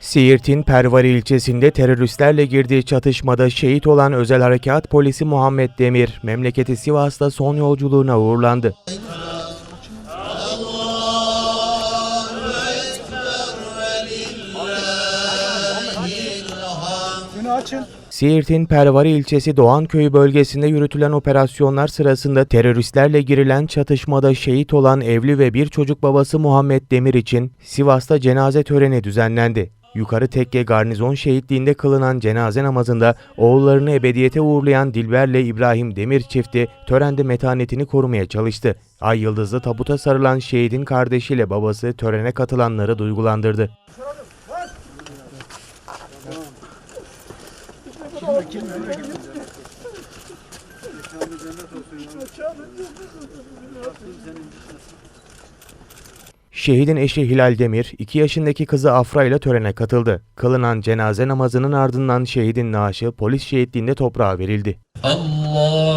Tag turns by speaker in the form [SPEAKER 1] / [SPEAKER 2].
[SPEAKER 1] Siirt'in Pervari ilçesinde teröristlerle girdiği çatışmada şehit olan Özel Harekat Polisi Muhammed Demir, memleketi Sivas'ta son yolculuğuna uğurlandı.
[SPEAKER 2] Günü açın.
[SPEAKER 1] Siirt'in Pervari ilçesi Doğanköy bölgesinde yürütülen operasyonlar sırasında teröristlerle girilen çatışmada şehit olan evli ve bir çocuk babası Muhammed Demir için Sivas'ta cenaze töreni düzenlendi. Yukarı Tekke Garnizon şehitliğinde kılınan cenaze namazında oğullarını ebediyete uğurlayan Dilber'le İbrahim Demir çifti törende metanetini korumaya çalıştı. Ay yıldızlı tabuta sarılan şehidin kardeşiyle babası törene katılanları duygulandırdı. Kimle kim nereye gidiyor? Mekanı cennet olsun. Mekanı Şehidin eşi Hilal Demir, 2 yaşındaki kızı Afra ile törene katıldı. Kılınan cenaze namazının ardından şehidin naaşı polis şehitliğinde toprağa verildi.
[SPEAKER 3] Allah